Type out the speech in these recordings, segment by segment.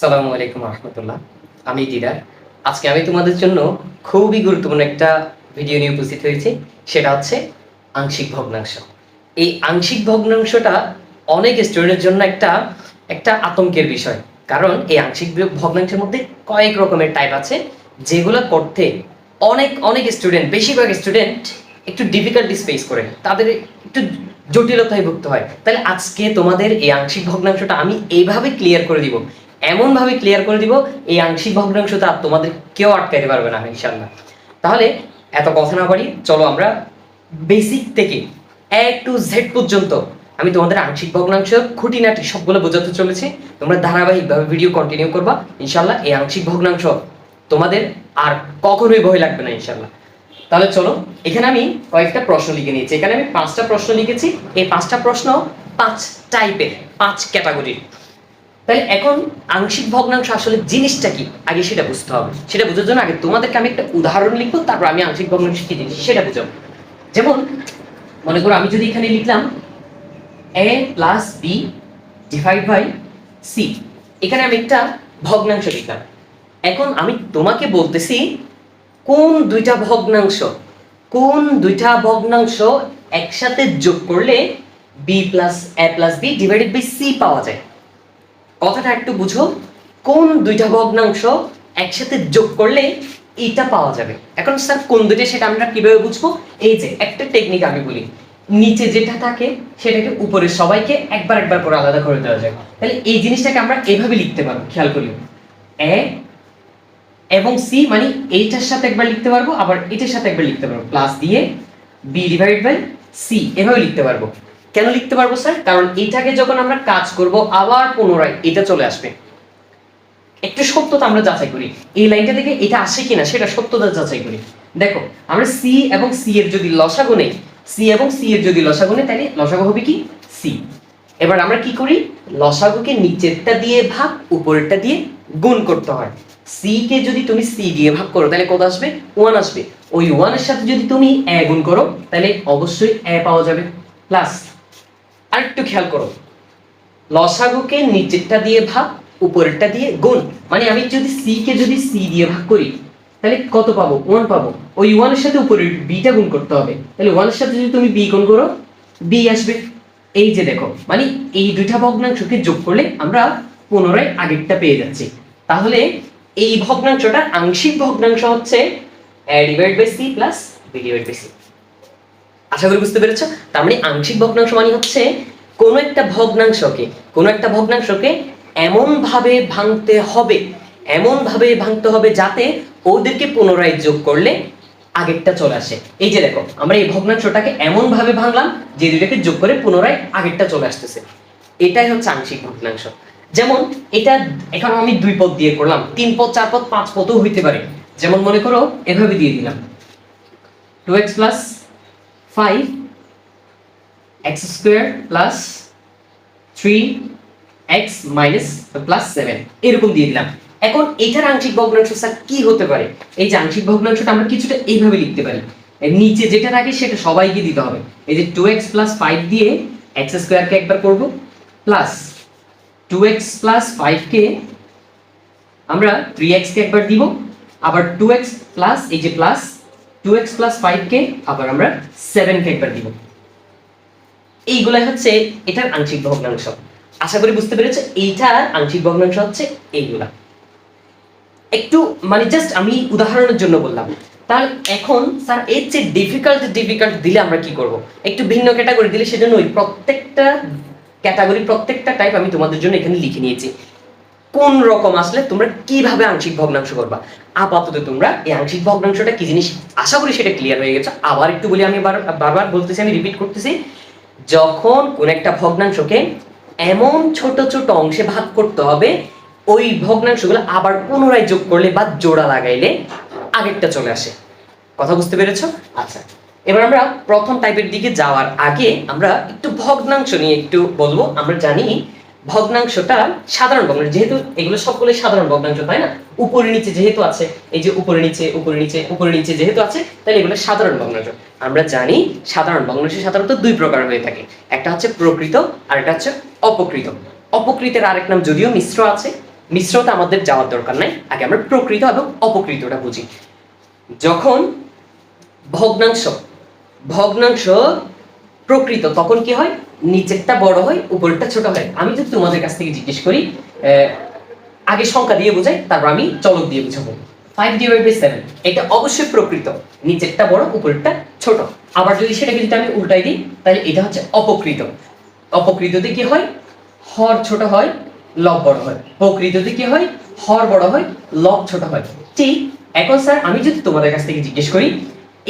সালামু আলাইকুম রহমতুল্লাহ। আমি দিদার। আজকে আমি তোমাদের জন্য খুবই গুরুত্বপূর্ণ একটা ভিডিও নিয়ে উপস্থিত হয়েছি, সেটা হচ্ছে আংশিক ভগ্নাংশ। এই আংশিক ভগ্নাংশটা অনেক স্টুডেন্টের জন্য একটা একটা আতঙ্কের বিষয়। কারণ এই আংশিক ভগ্নাংশের মধ্যে কয়েক রকমের টাইপ আছে, যেগুলো করতে অনেক অনেক স্টুডেন্ট বেশিরভাগ স্টুডেন্ট একটু ডিফিকাল্টি স্পেস করে। তাদের একটু জটিলতায় ভুগতে হয়। তাহলে আজকে তোমাদের এই আংশিক ভগ্নাংশটা আমি এইভাবে ক্লিয়ার করে দিব এমন ভাবে ক্লিয়ার করে দিব, এই আংশিক ভগ্নাংশটা তোমাদের কেউ আটকাইতে পারবে না ইনশাল্লাহ তাহলে এত কথা না পারি চলো আমরা বেসিক থেকে এ টু জেড পর্যন্ত। আমি তোমাদের আংশিক ভগ্নাংশ, খুঁটিনাটি সবগুলো বোঝাতে চলেছি। তোমরা ধারাবাহিকভাবে ভিডিও কন্টিনিউ করবা ইনশাল্লাহ এই আংশিক ভগ্নাংশ তোমাদের আর কখনোই ভয় লাগবে না ইনশাল্লাহ তাহলে চলো, এখানে আমি কয়েকটা প্রশ্ন লিখে নিয়েছি। এখানে আমি পাঁচটা প্রশ্ন লিখেছি। এই পাঁচটা প্রশ্ন পাঁচ টাইপের পাঁচ ক্যাটাগরির তাহলে এখন আংশিক ভগ্নাংশ আসলে জিনিসটা কি? আগে সেটা বুঝতে হবে। সেটা বোঝার জন্য আগে তোমাদেরকে আমি একটা উদাহরণ লিখব, তারপর আমি আংশিক ভগ্নাংশ কি জিনিস সেটা বুঝাবো। যেমন, মনে করো আমি যদি এখানে লিখলাম A plus B divide by C এখানে আমি একটা ভগ্নাংশ লিখলাম। এখন আমি তোমাকে বলতেছি, কোন দুইটা ভগ্নাংশ, কোন দুইটা ভগ্নাংশ একসাথে যোগ করলে B plus A plus B divided by C পাওয়া যায়? কথাটা একটু বুঝো। কোন দুইটা ভগ্নাংশ একসাথে যোগ করলে এটা পাওয়া যাবে? এখন স্যার কোন দুইটা সেটা আমরা কীভাবে বুঝব? এই যে, একটা টেকনিক আমি বলি। নিচে যেটা থাকে, সেটাকে উপরে সবাইকে একবার একবার করে আলাদা করে দেওয়া যায়। তাহলে এই জিনিসটাকে আমরা এভাবে লিখতে পারব, খেয়াল করি এ এবং সি মানে এইটার সাথে একবার লিখতে পারব, আবার এটার সাথে একবার লিখতে পারব। প্লাস দিয়ে বি ডিভাইড বাই সি, এভাবে লিখতে পারব। কেন লিখতে পারব, স্যার? কারণ এটাকে যখন আমরা কাজ করব, আবার পুনরায় এটা চলে আসবে। একটু সত্যতা আমরা যাচাই করি। এই লাইনটা থেকে এটা আসে কিনা, সেটা সত্যতা যাচাই করি। দেখো, আমরা সি এবং সি এর যদি লসাগু নেই সি এবং সি এর যদি লসাগু নেই, তাহলে লসাগু হবে কি? সি এবার আমরা কি করি? লসাগুকে নিচেরটা দিয়ে ভাগ, উপরেরটা দিয়ে গুণ করতে হয়। সি কে যদি তুমি সি দিয়ে ভাগ করো, তাহলে কত আসবে? ওয়ান আসবে। ওই ওয়ানের সাথে যদি তুমি এ গুণ করো, তাহলে অবশ্যই এ পাওয়া যাবে। প্লাস আরেকটু খেয়াল করো। লসাগুকে নিচেরটা দিয়ে ভাগ, উপরেরটা দিয়ে গুণ। মানে আমি যদি সি কে যদি সি দিয়ে ভাগ করি, তাহলে কত পাবো? ওয়ান পাবো। ওই ওয়ানের সাথে উপরের বিটা গুণ করতে হবে। তাহলে ওয়ানের সাথে যদি তুমি বি গুণ করো বি আসবে। এই যে দেখো মানে এই দুইটা ভগ্নাংশকে যোগ করলে আমরা পুনরায় আগেরটা পেয়ে যাচ্ছি। তাহলে এই ভগ্নাংশটা আংশিক ভগ্নাংশ হচ্ছে A divide by C plus B divide by C আশা করি বুঝতে পেরেছ? তার মানে আংশিক ভগ্নাংশ মানে হচ্ছে কোনো একটা ভগ্নাংশকে, কোনো একটা ভগ্নাংশকে এমন ভাবে ভাঙতে হবে এমন ভাবে ভাঙতে হবে যাতে ওদেরকে পুনরায় যোগ করলে আগেরটা চলে আসে। এই যে দেখো, আমরা এই ভগ্নাংশটাকে এমন ভাবে ভাঙলাম যে দুটাকে যোগ করে পুনরায় আগেরটা চলে আসতেছে। এটাই হচ্ছে আংশিক ভগ্নাংশ। যেমন এটা এখন আমি দুই পদ দিয়ে করলাম, তিন পদ, চার পদ, পাঁচ পদও হইতে পারে। যেমন মনে করো, এভাবে দিয়ে দিলাম। Two X plus five X square plus three X minus plus seven এরকম দিয়ে দিলাম। এখন এটার আংশিক ভগ্নাংশ স্যার কি হতে পারে? এই যে আংশিক ভগ্নাংশটা আমরা কিছুটা এইভাবে লিখতে পারি। নিচে যেটা থাকে সেটা সবাইকে দিতে হবে। এই যে টু এক্স প্লাস ফাইভ দিয়ে এক্স স্কোয়ারকে একবার করব প্লাস টু এক্স প্লাস ফাইভকে আমরা থ্রি এক্সকে একবার দিব। আবার টু এক্স প্লাস এই যে প্লাস টু এক্স প্লাস ফাইভকে আবার আমরা সেভেনকে একবার দিব। এইগুলাই হচ্ছে এটার আংশিক ভগ্নাংশ। আশা করি বুঝতে পেরেছ, এইটার আংশিক ভগ্নাংশ হচ্ছে এইগুলা। একটু মানে জাস্ট আমি উদাহরণের জন্য বললাম। তাহলে এখন, স্যার, এর চেয়ে ডিফিকাল্ট ডিফিকাল্ট দিলে আমরা কি করব? একটু ভিন্ন ক্যাটাগরি দিলে সেজন্য ওই প্রত্যেকটা ক্যাটাগরি প্রত্যেকটা টাইপ আমি তোমাদের জন্য এখানে লিখে নিয়েছি। কোন রকম আসলে তোমরা কীভাবে আংশিক ভগ্নাংশ করবা? আপাতত তোমরা এই আংশিক ভগ্নাংশটা কি জিনিস? আশা করি সেটা ক্লিয়ার হয়ে গেছে। আবার একটু বলি, আমি বার- বারবার বলতেছি, আমি রিপিট করতেছি। যখন কোন একটা ভগ্নাংশকে এমন ছোট ছোট অংশে ভাগ করতে হবে, ওই ভগ্নাংশগুলো আবার পুনরায় যোগ করলে বা জোড়া লাগাইলে আগেরটা চলে আসে। কথা বুঝতে পেরেছ? আচ্ছা। এবার আমরা প্রথম টাইপের দিকে যাওয়ার আগে আমরা একটু ভগ্নাংশ নিয়ে একটু বলব। আমরা জানি ভগ্নাংশটা সাধারণ ভগ্নাংশ, যেহেতু এগুলো সবগুলো সাধারণ ভগ্নাংশ, তাই না? উপরে নিচে যেহেতু আছে, এই যে উপরে নিচে উপরে নিচে উপরে নিচে যেহেতু আছে, তাহলে এগুলো সাধারণ ভগ্নাংশ। আমরা জানি সাধারণ ভগ্নাংশ সাধারণত দুই প্রকার হয়ে থাকে, একটা হচ্ছে প্রকৃত আর একটা হচ্ছে অপকৃত অপকৃতের আরেক নাম যদিও মিশ্র আছে, মিশ্রতা আমাদের যাওয়ার দরকার নাই, আগে আমরা প্রকৃত এবং অপকৃতটা বুঝি। যখন ভগ্নাংশ ভগ্নাংশ প্রকৃত, তখন কি হয়? নিচেরটা বড় হয়, উপরেরটা ছোট হয়। আমি যদি তোমাদের কাছ থেকে জিজ্ঞেস করি আগে সংখ্যা দিয়ে বোঝাই, তারপর আমি চলক দিয়ে বুঝাবো। ফাইভ ডিভাইড বাই সেভেন এটা অবশ্যই প্রকৃত। নিচেরটা বড়, উপরেরটা ছোট। আবার যদি সেটাকে যদি আমি উল্টাই দিই, তাহলে এটা হচ্ছে অপকৃত অপকৃততে কি হয়? হর ছোট হয়, লব বড় হয়। প্রকৃততে কি হয়? হর বড় হয়, লব ছোট হয়। ঠিক এখন স্যার আমি যদি তোমাদের কাছ থেকে জিজ্ঞেস করি,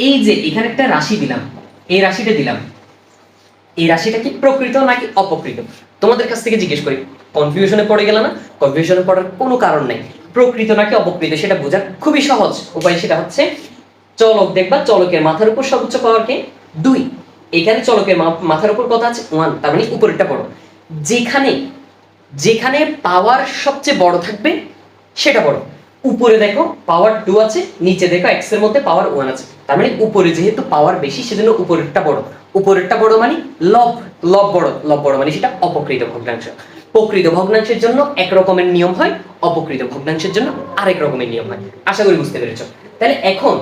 এই যে এখানে একটা রাশি দিলাম, এই রাশিটা দিলাম এই রাশিটা কি প্রকৃত নাকি অপকৃত তোমাদের কাছ থেকে জিজ্ঞেস করি। কনফিউশনে পড়ে গেল না? কনফিউশনে পড়ার কোনো কারণ নেই। প্রকৃত নাকি অপকৃত সেটা বোঝার খুবই সহজ উপায় সেটা হচ্ছে, চলক দেখবা চলকের মাথার উপর সর্বোচ্চ পাওয়ার কে? দুই। এখানে চলকের মাথার উপর কথা আছে ওয়ান তার মানে উপরেরটা বড় যেখানে যেখানে পাওয়ার সবচেয়ে বড় থাকবে, সেটা বড় উপরে দেখো পাওয়ার টু আছে, নিচে দেখো এক্সের মধ্যে পাওয়ার ওয়ান আছে। তার মানে উপরে যেহেতু পাওয়ার বেশি, সেজন্য উপরেরটা বড় উপরেরটা বড় মানে লব লব বড় লব বড় মানে সেটা অপকৃত ভগ্নাংশ। প্রকৃত ভগ্নাংশের জন্য এক রকমের নিয়ম হয়, অপকৃত ভগ্নাংশের জন্য আরেক রকমের নিয়ম হয়। আশা করি বুঝতে পেরেছ। তাহলে এখন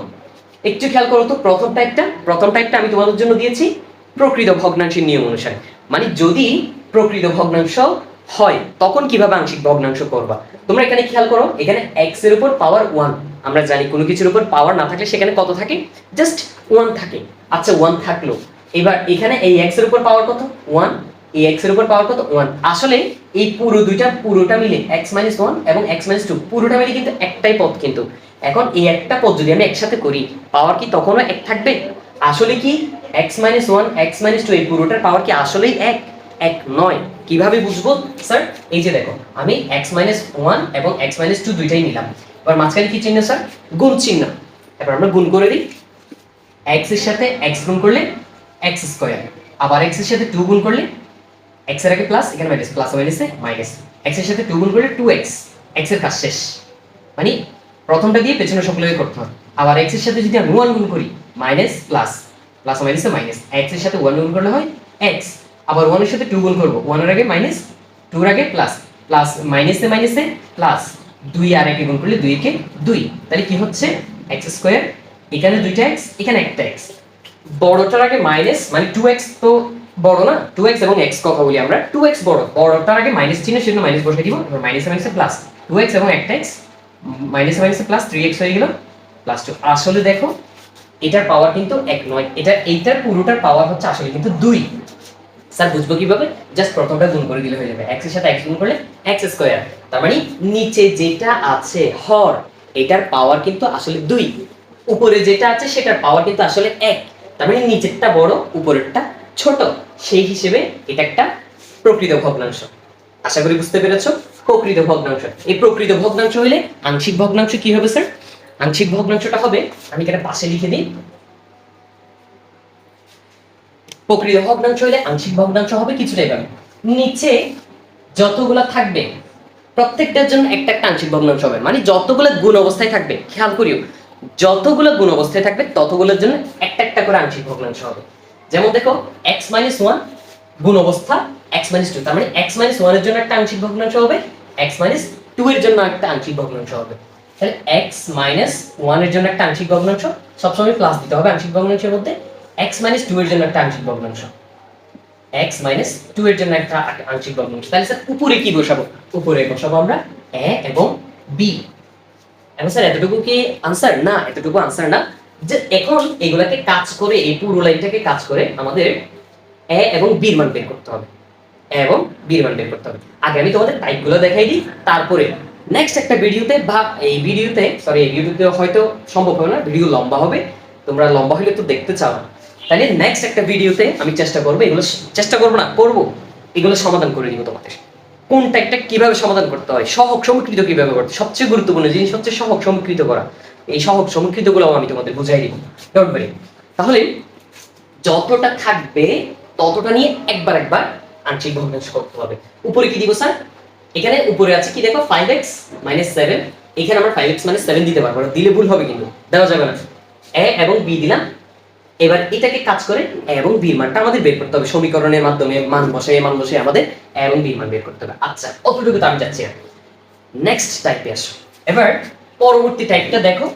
একটু খেয়াল করো তো, প্রথম টাইপটা প্রথম টাইপটা আমি তোমাদের জন্য দিয়েছি প্রকৃত ভগ্নাংশের নিয়ম অনুসারে। মানে যদি প্রকৃত ভগ্নাংশ হয়, তখন কীভাবে আংশিক ভগ্নাংশ করবা? তোমরা এখানে খেয়াল করো, এখানে এক্সের উপর পাওয়ার ওয়ান আমরা জানি কোনো কিছুর উপর পাওয়ার না থাকলে সেখানে কত থাকে? জাস্ট ওয়ান থাকে। আচ্ছা ওয়ান থাকল। এবার এখানে এই এক্সের উপর পাওয়ার কত? ওয়ান এই এক্সের উপর পাওয়ার কত? ওয়ান আসলে এই পুরো দুইটা পুরোটা মিলে এক্স মাইনাস ওয়ান এবং এক্স মাইনাস টু পুরোটা মিলে কিন্তু একটাই পদ কিন্তু। এখন এই একটা পদ যদি আমি একসাথে করি পাওয়ার কি তখনও এক থাকবে? আসলে কি? X minus one X two এই পুরোটার পাওয়ার কি আসলেই এক? এক নয়। কীভাবে বুঝব? স্যার এই যে দেখো, আমি এক্স মাইনাস ওয়ান এবং এক্স মাইনাস টু দুইটাই নিলাম। এবার মাঝখানে কি চিহ্ন স্যার গুণ চিহ্ন। এবার আমরা গুণ করে দিই। এক্সের সাথে এক্স গুণ করলে এক্স স্কোয়ার আবার এক্সের সাথে টু গুণ করলে এক্সের আগে প্লাস এখানে মাইনাস প্লাস মাইনাসে মাইনাস এক্সের সাথে টু গুণ করলে টু এক্স এক্সের কাজ শেষ। মানে প্রথমটা দিয়ে পেছনে সকলেই করতে হবে আবার এক্সের সাথে যদি আমি ওয়ান গুণ করি মাইনাস প্লাস প্লাস মাইনাসে মাইনাস এক্সের সাথে ওয়ান গুণ করলে হয় এক্স আবার ওয়ানের সাথে টু গুণ করব। ওয়ানের আগে মাইনাস টুর আগে প্লাস প্লাস মাইনাসে মাইনাসে প্লাস দুই আর একে গুণ করলে দুই কে দুই। তাহলে কি হচ্ছে? এক্স স্কোয়ার এখানে দুইটা এক্স এখানে একটা এক্স বড়টার আগে মাইনাস মানে টু এক্স তো বড় না? টু এক্স এবং এক্স কথা বলি আমরা। টু এক্স বড়। বড়টার আগে মাইনাস চিহ্ন, সেজন্য মাইনাস বসে দিব। এবার মাইনাসে মাইনাসে প্লাস টু এক্স এবং একটা এক্স মাইনাসে মাইনাসে প্লাস থ্রি এক্স হয়ে গেল। প্লাস টু আসলে দেখো, এটার পাওয়ার কিন্তু এক নয়। এটা, এইটার পুরোটার পাওয়ার হচ্ছে আসলে কিন্তু দুই। স্যার, বুঝব কীভাবে? জাস্ট প্রথমটা গুণ করে দিলে হয়ে যাবে। এক্সের সাথে এক্স গুণ করলে এক্স স্কোয়ার তার মানে নিচে যেটা আছে, হর, এটার পাওয়ার কিন্তু আসলে দুই। উপরে যেটা আছে, সেটার পাওয়ার কিন্তু আসলে এক। তার মানে নিচেরটা বড়, উপরেরটা ছোট। সেই হিসেবে এটা একটা প্রকৃত ভগ্নাংশ। আশা করি বুঝতে পেরেছ? প্রকৃত ভগ্নাংশ। এই প্রকৃত ভগ্নাংশ হইলে আংশিক ভগ্নাংশ কি হবে স্যার আংশিক ভগ্নাংশটা হবে, আমি এখানে পাশে লিখে দিই। প্রকৃত ভগ্নাংশ হলে আংশিক ভগ্নাংশ হবে কিছুটা এভাবে। নিচে যতগুলা থাকবে, প্রত্যেকটার জন্য একটা একটা আংশিক ভগ্নাংশ হবে। মানে যতগুলো গুণ অবস্থায় থাকবে, খেয়াল করিও যতগুলো গুণ অবস্থায় থাকবে, ততগুলোর জন্য একটা একটা করে আংশিক ভগ্নাংশ হবে। যেমন দেখো এক্স মাইনাস ওয়ান গুণ অবস্থা এক্স মাইনাস টু তার মানে এক্স মাইনাস ওয়ানের জন্য একটা আংশিক ভগ্নাংশ হবে এক্স মাইনাস টু এর জন্য একটা আংশিক ভগ্নাংশ হবে। তাহলে এক্স মাইনাস ওয়ানের জন্য একটা আংশিক ভগ্নাংশ, সবসময় প্লাস দিতে হবে আংশিক ভগ্নাংশের মধ্যে এক্স মাইনাস টু এর জন্য একটা আংশিক ভগ্নাংশ। এক্স মাইনাস টু এর জন্য একটা আংশিক ভগ্নাংশ। তাহলে স্যার উপরে কি বসাবো? উপরে বসাবো আমরা এ এবং বি এখন স্যার এতটুকু কি আনসার না, এতটুকু আনসার না। যে এখন এগুলাকে কাজ করে, এই পুরো লাইনটাকে কাজ করে আমাদের এ এবং বির মান বের করতে হবে। এবং বির মান বের করতে হবে। আগে আমি তোমাদের টাইপগুলো দেখাই দিই, তারপরে নেক্সট একটা ভিডিওতে বা এই ভিডিওতে সরি এই ভিডিওতে হয়তো সম্ভব হবে না ভিডিও লম্বা হবে, তোমরা লম্বা হলে তো দেখতে চাও। তাহলে নেক্সট একটা ভিডিওতে আমি চেষ্টা করব, এগুলো চেষ্টা করব না, করব, এগুলো সমাধান করে দিব তোমাদের। কোনটা একটা কীভাবে সমাধান করতে হয় সহক সমীকৃত কীভাবে করতে সবচেয়ে গুরুত্বপূর্ণ জিনিস হচ্ছে সহক সমীকৃত করা। এই সহক সমীকৃতগুলো আমি তোমাদের বুঝাই দিব। ডোন্ট তাহলে যতটা থাকবে, ততটা নিয়ে একবার একবার আংশিক ভগ্নাংশ করতে হবে। উপরে কি দিব, স্যার? এখানে উপরে আছে কি দেখো? ফাইভ এক্স মাইনাস সেভেন এখানে আমরা ফাইভ এক্স মাইনাস সেভেন দিতে পারব দিলে ভুল হবে কিন্তু। দেওয়া যাবে না। এ এবং বি দিলাম। এবার এটাকে কাজ করে এবং বির মানটা আমাদের বের করতে হবে সমীকরণের মাধ্যমে, মান বসে মান বসে আমাদের এবং বির মান বের করতে হবে। আচ্ছা অতটুকু তো আমি যাচ্ছি নেক্সট টাইপে আসো। এবার পরবর্তী টাইপটা দেখো।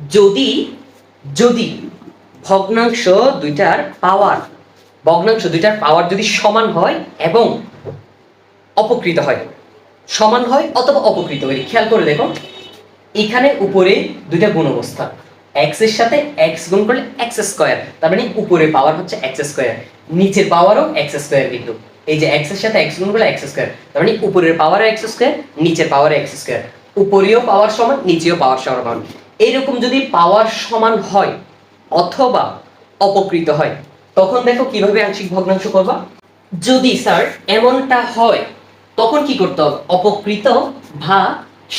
যদি যদি ভগ্নাংশ দুইটার পাওয়ার ভগ্নাংশ দুইটার পাওয়ার যদি সমান হয় এবং অপকৃত হয়, সমান হয় অথবা অপকৃত হয়, খেয়াল করে দেখো। এখানে উপরে দুইটা গুণ অবস্থা এক্সের সাথে এক্স গুণ করলে এক্স স্কোয়ার তার মানে উপরে পাওয়ার হচ্ছে এক্স স্কোয়ার নিচের পাওয়ারও এক্স স্কোয়ার কিন্তু এই যে এক্সের সাথে এক্স গুণ করলে এক্স স্কোয়ার তার মানে উপরের পাওয়ার এক্স স্কোয়ার নিচের পাওয়ার এক্স স্কোয়ার উপরেও পাওয়ার সমান, নিচেও পাওয়ার সমান। এইরকম যদি পাওয়ার সমান হয়, অথবা অপকৃত হয়, তখন দেখো কীভাবে আংশিক ভগ্নাংশ করবা? যদি স্যার এমনটা হয়, তখন কি করতে হবে? অপকৃত ভা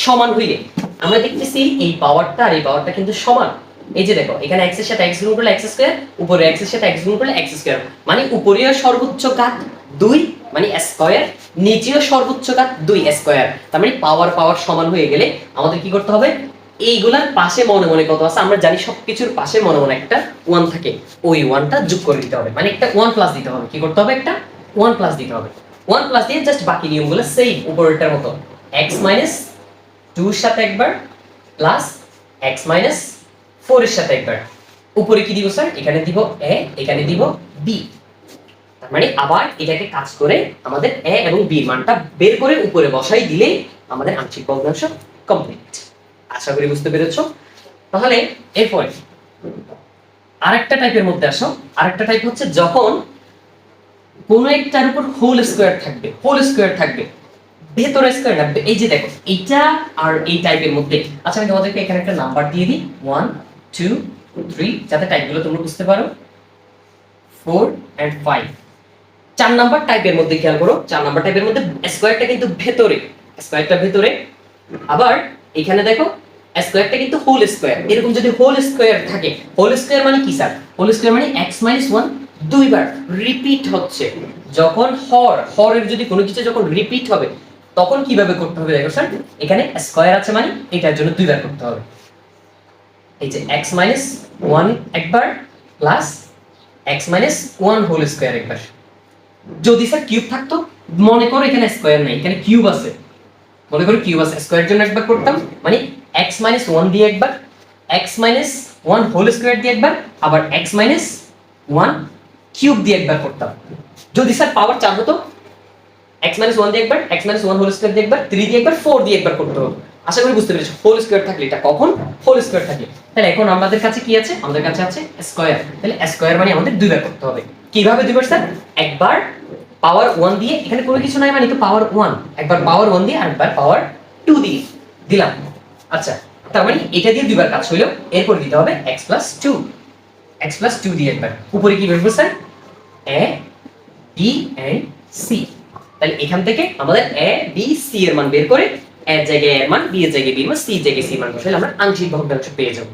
সমান হইলে। আমরা দেখতেছি এই পাওয়ারটা আর এই পাওয়ারটা কিন্তু সমান। এই যে দেখো, এখানে x এর সাথে x গুণ করলে x স্কয়ার উপরে x এর সাথে x গুণ করলে x স্কয়ার মানে উপরেও সর্বোচ্চ ঘাত 2 মানে স্কয়ার নিচেও সর্বোচ্চ ঘাত 2 স্কয়ার তার মানে পাওয়ার পাওয়ার সমান হয়ে গেলে আমাদের কি করতে হবে? এইগুলার পাশে মনে মনে কত আছে? আমরা জানি সবকিছুর পাশে মনে মনে একটা ওয়ান থাকে। ওই ওয়ানটা যোগ করে দিতে হবে। মানে একটা ওয়ান প্লাস দিতে হবে। কি করতে হবে? একটা ওয়ান প্লাস দিতে হবে। ওয়ান প্লাস দিয়ে জাস্ট বাকি নিয়মগুলো সেম উপরেরটার মতো। এক্স মাইনাস টুর সাথে একবার প্লাস এক্স মাইনাস ফোর এর সাথে একবার। উপরে কি দিব স্যার এখানে দিব এ, এখানে দিব বি। তার মানে আবার এটাকে কাজ করে আমাদের এ এবং বি মানটা বের করে উপরে বসাই দিলে আমাদের আংশিক ভগ্নাংশ কমপ্লিট আশা করি বুঝতে পেরেছ? তাহলে এরপরে আরেকটা টাইপের মধ্যে আসো। আরেকটা টাইপ হচ্ছে যখন কোনো একটার উপর হোল স্কোয়ার থাকবে হোল স্কোয়ার থাকবে ভেতরে স্কোয়ার থাকবে এই যে দেখো, এইটা আর এই টাইপের মধ্যে। আচ্ছা আমি তোমাদেরকে এখানে একটা নাম্বার দিয়ে দিই। ওয়ান টু থ্রি যাতে টাইপগুলো তোমরা বুঝতে পারো ফোর অ্যান্ড ফাইভ চার নাম্বার টাইপের মধ্যে খেয়াল করো, চার নাম্বার টাইপের মধ্যে স্কোয়ারটা কিন্তু ভেতরে স্কোয়ারটা ভেতরে। আবার এখানে দেখো স্কোয়ারটা কিন্তু হোল স্কোয়ার এরকম যদি হোল স্কোয়ার থাকে হোল স্কোয়ার মানে কি স্যার হোল স্কোয়ার মানে এক্স মাইনাস ওয়ান দুইবার রিপিট হচ্ছে। যখন হর, হরের যদি কোনো কিছু যখন রিপিট হবে, তখন কীভাবে করতে হবে দেখো স্যার এখানে স্কোয়ার আছে মানে এটার জন্য দুইবার করতে হবে। এই যে এক্স মাইনাস ওয়ান একবার plus X minus one whole square একবার। যদি স্যার কিউব থাকতো, মনে করো এখানে স্কোয়ার নাই, এখানে কিউব আছে। মনে করো কিউব আছে স্কোয়ার জন্য একবার করতাম মানে এক্স মাইনাস ওয়ান দিয়ে একবার X minus one whole square দিয়ে একবার, আবার এক্স মাইনাস ওয়ান কিউব দিয়ে একবার করতাম। যদি স্যার পাওয়ার চার হতো এক্স মাইনাস ওয়ান দিয়ে একবার X minus one whole square দিয়ে একবার থ্রি দিয়ে একবার ফোর দিয়ে একবার করতে হবে আশা করি বুঝতে পেরেছ। হোল স্কোয়ার থাকলে এটা কখন? হোল স্কোয়ার থাকলে। তাহলে এখন আমাদের কাছে কি আছে? আমাদের কাছে আছে স্কোয়ার তাহলে স্কোয়ার মানে আমাদের দুইবার করতে হবে। কীভাবে দুইবার স্যার একবার পাওয়ার ওয়ান দিয়ে, এখানে কোনো কিছু নাই মানে তো পাওয়ার ওয়ান একবার পাওয়ার ওয়ান দিয়ে আর একবার পাওয়ার টু দিয়ে দিলাম। আচ্ছা তার মানে এটা দিয়ে দুইবার কাজ হইল। এরপর দিতে হবে X plus two X plus two দিয়ে একবার। উপরে কি বসবে sir A B and C তাহলে এখান থেকে আমাদের এ বি সি এর মান বের করে এর জায়গায় এর মান বি জায়গায় বি মান সি জায়গায় সি মান আমরা আংশিক ভগ্নাংশ পেয়ে যাব।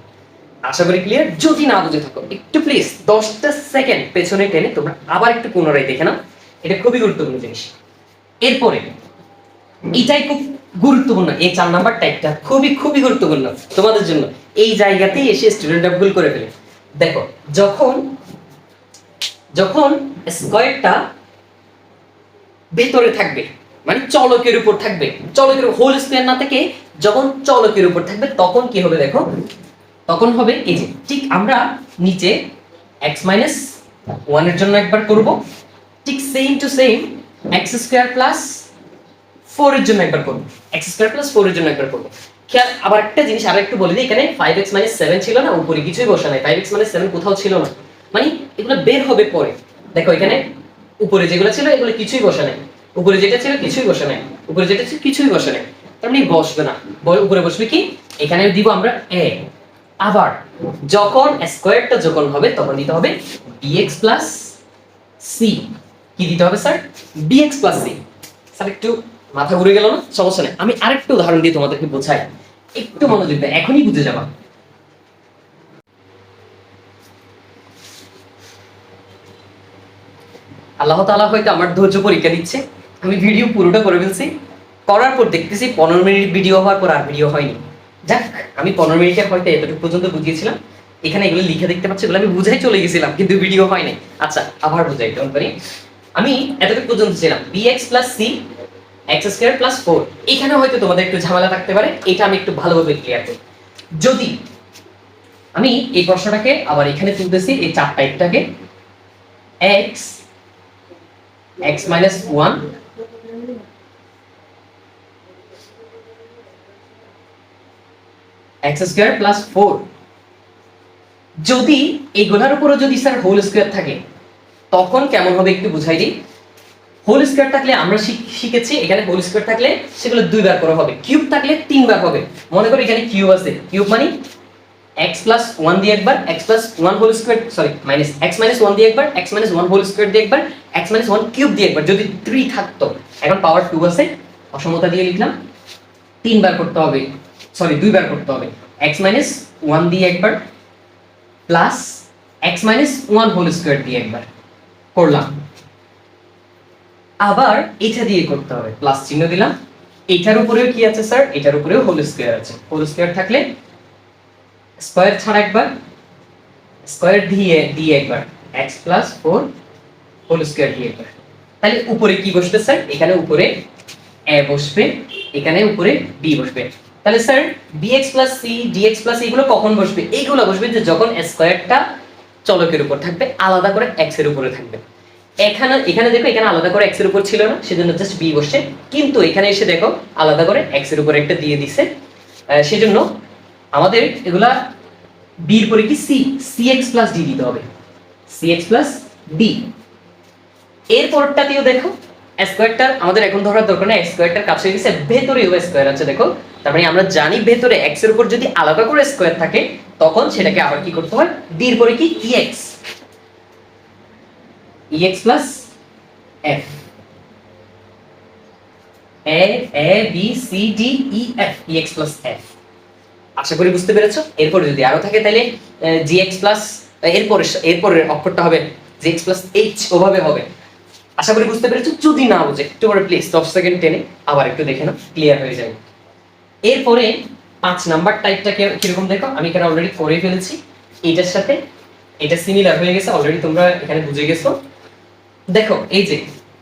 আশা করি ক্লিয়ার যদি না বুঝে থাকো, একটু প্লিজ দশটা সেকেন্ড পেছনে টেনে তোমরা আবার একটু পুনরায় দেখে নাও। এটা খুবই গুরুত্বপূর্ণ জিনিস। এরপরে, এটাই খুব গুরুত্বপূর্ণ, এই চার নাম্বার টাইপটা খুবই খুবই গুরুত্বপূর্ণ তোমাদের জন্য। এই জায়গাতেই এসে স্টুডেন্টরা ভুল করে ফেলে। দেখো, যখন যখন স্কোয়ারটা ভেতরে থাকবে মানে চলকের উপর থাকবে। চলকের হোল স্কোয়ার না থেকে যখন চলকের উপর থাকবে, তখন কি হবে দেখো? তখন হবে এই যে, ঠিক আমরা নিচে এক্স মাইনাস ওয়ানের জন্য একবার করব। ঠিক same to same X square plus four এর জন্য একবার করব। এক্স স্কোয়ার প্লাস ফোর এর জন্য একবার করব। খেয়াল, আবার একটা জিনিস আরও একটু বলে দিই, এখানে ফাইভ এক্স মাইনাস সেভেন ছিল না, উপরে কিছুই বসা নাই। ফাইভ এক্স মাইনাস সেভেন কোথাও ছিল না। মানে এগুলো বের হবে পরে। দেখো এখানে উপরে যেগুলো ছিল, এগুলো কিছুই বসা নাই। উপরে যেটা ছিল কিছুই বসে নাই। উপরে যেটা ছিল কিছুই বসে নাই। তার মানে বসবে না। ব- উপরে বসবে কি? এখানে দিব আমরা এ আবার যখন স্কোয়ারটা যখন হবে, তখন দিতে হবে বিএক্স প্লাস সি কি দিতে হবে, sir? B X plus C sir, একটু মাথা ঘুরে গেল না? সমস্যা নেই। আমি আরেকটু উদাহরণ দিয়ে তোমাদেরকে বোঝাই। একটু মনোযোগ দেয়, এখনই বুঝে যাবা। আল্লাহ তাআলা হয়তো আমার ধৈর্য পরীক্ষা দিচ্ছে। আমি ভিডিও পুরোটা করে ফেলছি। করার পর দেখতেছি পনেরো মিনিট ভিডিও হওয়ার পর আর ভিডিও হয়নি। যাক, আমি পনেরো মিনিটে হয়তো এতটুকু পর্যন্ত বুঝিয়েছিলাম। এখানে এগুলো লিখে দেখতে পাচ্ছি, এগুলো আমি বুঝাই চলে গেছিলাম, কিন্তু ভিডিও হয় নাই। আচ্ছা আবার বুঝাই ডোন্ট করি আমি এতটুকু পর্যন্ত ছিলাম। B X plus C X square plus four এখানে হয়তো তোমাদের একটু ঝামেলা থাকতে পারে, এটা আমি একটু ভালোভাবে ক্লিয়ার করি। যদি আমি এই প্রশ্নটাকে আবার এখানে তুলতেছি, এই চার টাইপটাকে X X minus one X square plus four যদি এইগুলার উপরও যদি স্যার হোল স্কোয়ার থাকে, তখন কেমন হবে একটু বুঝাই দিই। হোল স্কোয়ার থাকলে আমরা শিখ- শিখেছি, এখানে হোল স্কোয়ার থাকলে সেগুলো দুইবার করে হবে। কিউব থাকলে তিনবার হবে। মনে করো এখানে কিউব আছে। কিউব মানে এক্স প্লাস ওয়ান দিয়ে একবার X plus one whole square sorry minus X minus one দিয়ে একবার X minus one whole square দিয়ে একবার এক্স মাইনাস ওয়ান কিউব দিয়ে একবার। যদি থ্রি থাকতো, এখন পাওয়ার টু আছে, অসমতা দিয়ে লিখলাম তিনবার করতে হবে। সরি দুইবার করতে হবে। এক্স মাইনাস ওয়ান দিয়ে একবার plus X minus one whole square দিয়ে একবার করলাম। আবার এটা দিয়ে করতে হবে। প্লাস চিহ্ন দিলাম। এটার উপরেও কি আছে স্যার এটার উপরেও হোল স্কোয়ার আছে। হোল স্কোয়ার থাকলে স্কোয়ার ছাড়া একবার স্কোয়ার দিয়ে দিয়ে একবার X plus four whole square দিয়ে একবার। তাহলে উপরে কি বসবে স্যার এখানে উপরে এ বসবে, এখানে উপরে বি বসবে। তাহলে sir B X plus C D X plus এগুলো কখন বসবে? এইগুলো বসবে যে যখন স্কোয়ারটা চলকের উপর থাকবে, আলাদা করে এক্সের উপরে থাকবে। এখানে এখানে দেখো, এখানে আলাদা করে এক্সের উপর ছিল না, সেজন্য জাস্ট বি বসছে। কিন্তু এখানে এসে দেখো, আলাদা করে এক্সের উপর একটা দিয়ে দিছে। সেজন্য আমাদের এগুলা বির পরে কি সি এক্স প্লাস ডি দিতে হবে। এক্স প্লাস এর পরটাতেও দেখো স্কোয়ারটার আমাদের এখন ধরার দরকার নেই স্কোয়ারটার কাছে গেছে, ভেতরেও স্কোয়ার আছে, দেখো। তার মানে আমরা জানি ভেতরে এক্সের উপর যদি আলাদা করে স্কোয়ার থাকে, তখন সেটাকে আবার কি করতে হয়? ডির পরে কি? E X E X plus F A A B C D E F E X plus F আশা করি বুঝতে পেরেছ? এরপরে যদি আরও থাকে তাহলে জি এক্স প্লাস এরপরে, এরপরের অক্ষরটা হবে জি এক্স প্লাস এইচ ওভাবে হবে। আশা করি বুঝতে পেরেছ? যদি না বুঝে, একটু পরে প্লিজ দশ সেকেন্ড টেনে আবার একটু দেখে নাও ক্লিয়ার হয়ে যাবে। এরপরে পাঁচ নাম্বার টাইপটা কীরকম দেখো? আমি এখানে অলরেডি করে ফেলেছি। এটার সাথে এটা সিমিলার হয়ে গেছে অলরেডি তোমরা এখানে বুঝে গেছো। দেখো, এই যে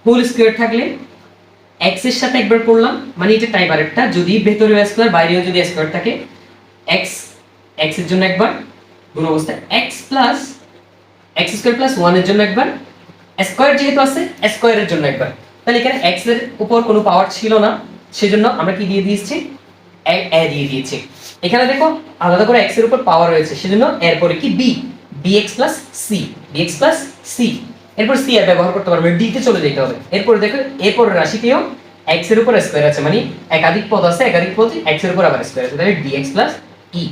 হোল স্কোয়ার থাকলে এক্সের সাথে একবার করলাম মানে এটা টাইপ আরেকটা। যদি ভেতরে স্কোয়ার বাইরেও যদি স্কোয়ার থাকে এক্স এক্সের জন্য একবার, গুণ অবস্থা X plus X square plus ওয়ানের জন্য একবার স্কোয়ার যেহেতু আছে স্কোয়ারের জন্য একবার। তাহলে এখানে এক্সের উপর কোনো পাওয়ার ছিল না। সেজন্য আমরা কি দিয়ে দিয়েছি? এ দিয়ে দিয়েছি। এখানে দেখো আলাদা করে এক্সের উপর পাওয়ার রয়েছে, সেজন্য এরপরে কি B B X plus C B X plus C এরপর সি আর ব্যবহার করতে পারবে ডি তে চলে যেতে হবে। এরপর দেখো, এরপর রাশিতেও এক্সের উপর স্কোয়ার আছে মানে একাধিক পদ আছে, একাধিক পদ এক্সের উপর আবার স্কোয়ার আছে, তাহলে ডিএক্স প্লাস ই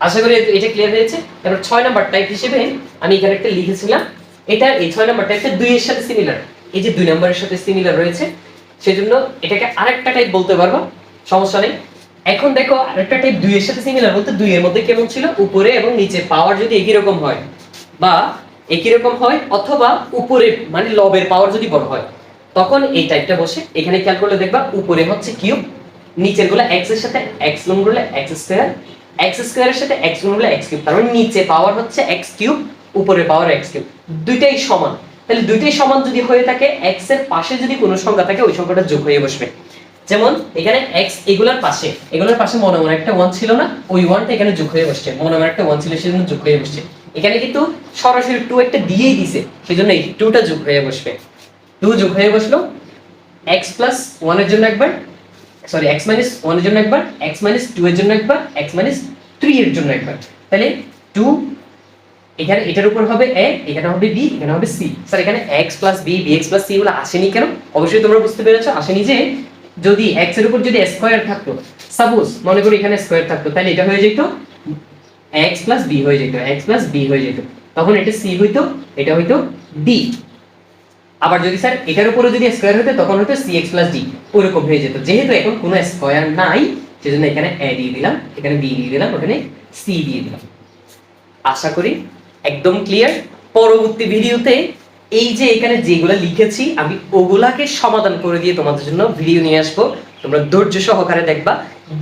আশা করি এটা ক্লিয়ার হয়েছে। এবার ছয় নাম্বার টাইপ হিসেবে আমি এখানে একটা লিখেছিলাম। এটা এই ছয় নাম্বার টাইপটা দুই এর সাথে সিমিলার এই যে দুই নাম্বারের সাথে সিমিলার রয়েছে, সেজন্য এটাকে আরেকটা টাইপ বলতে পারব। সমস্যা নেই। এখন দেখো আরেকটা টাইপ দুই এর সাথে সিমিলার বলতে দুই এর মধ্যে কেমন ছিল? উপরে এবং নিচে। পাওয়ার যদি একই রকম হয় বা একই রকম হয় অথবা উপরে মানে লবের পাওয়ার যদি বড় হয়, তখন এই টাইপটা বসে। এখানে খেয়াল করলে দেখবা, উপরে হচ্ছে কিউব নিচেরগুলো এক্সের সাথে এক্স গুণ করলে এক্স স্কোয়ার এক্স স্কোয়ারের সাথে এক্স গুণ করলে এক্স কিউব তার মানে নিচে পাওয়ার হচ্ছে এক্স কিউব উপরে পাওয়ার এক্স কিউব দুইটাই সমান। তাহলে দুইটাই সমান যদি হয়ে থাকে এক্সের পাশে যদি কোনো সংখ্যা থাকে, ওই সংখ্যাটা যোগ হয়ে বসবে। যেমন এখানে এক্স এগুলার পাশে এগুলার পাশে মনে মনে একটা ওয়ান ছিল না, ওই ওয়ানটা এখানে যোগ হয়ে বসছে। মনে মনে একটা ওয়ান ছিল, সেজন্য যোগ হয়ে বসছে। এখানে কিন্তু সরাসরি টু একটা দিয়েই দিছে, সেজন্য এই টুটা যোগ হয়ে বসবে। টু যোগ হয়ে বসল এক্স প্লাস ওয়ানের জন্য একবার সরি এক্স মাইনাস ওয়ানের জন্য একবার এক্স মাইনাস টু এর জন্য একবার এক্স মাইনাস থ্রি এর জন্য একবার। তাহলে টু এখানে, এটার উপর হবে এ এখানে হবে বি এখানে হবে সি স্যার, এখানে X plus B B X plus C এগুলো আসেনি কেন? অবশ্যই তোমরা বুঝতে পেরেছ, আসেনি যে যদি এক্সের উপর যদি স্কোয়ার থাকতো সাপোজ মনে করি এখানে স্কোয়ার থাকতো, তাহলে এটা হয়ে যেত? প্লাস বি হয়ে যেত প্লাস বি হয়ে যেত। তখন এটা সি হইতো, এটা হইতো ডি আবার যদি স্যার এটার উপরে যদি স্কোয়ার হতো তখন হতো সি এক্স প্লাস ডি ওরকম হয়ে যেত। যেহেতু এখন কোনো স্কোয়ার নাই, সেজন্য এখানে এ দিয়ে দিলাম, এখানে বি দিয়ে দিলাম, ওখানে সি দিয়ে দিলাম। আশা করি একদম ক্লিয়ার পরবর্তী ভিডিওতে এই যে এখানে যেগুলা লিখেছি, আমি ওগুলাকে সমাধান করে দিয়ে তোমাদের জন্য ভিডিও নিয়ে আসব। তোমরা ধৈর্য সহকারে দেখবা।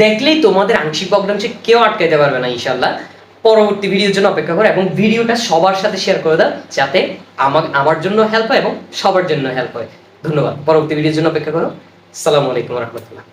দেখলেই তোমাদের আংশিক ভগ্নাংশে কেউ আটকাইতে পারবে না ইনশাল্লাহ পরবর্তী ভিডিওর জন্য অপেক্ষা করো এবং ভিডিওটা সবার সাথে শেয়ার করে দাও, যাতে আমার আমার জন্য হেল্প হয় এবং সবার জন্য হেল্প হয়। ধন্যবাদ। পরবর্তী ভিডিওর জন্য অপেক্ষা করো। সালামু আলাইকুম রহমতুল্লাহ।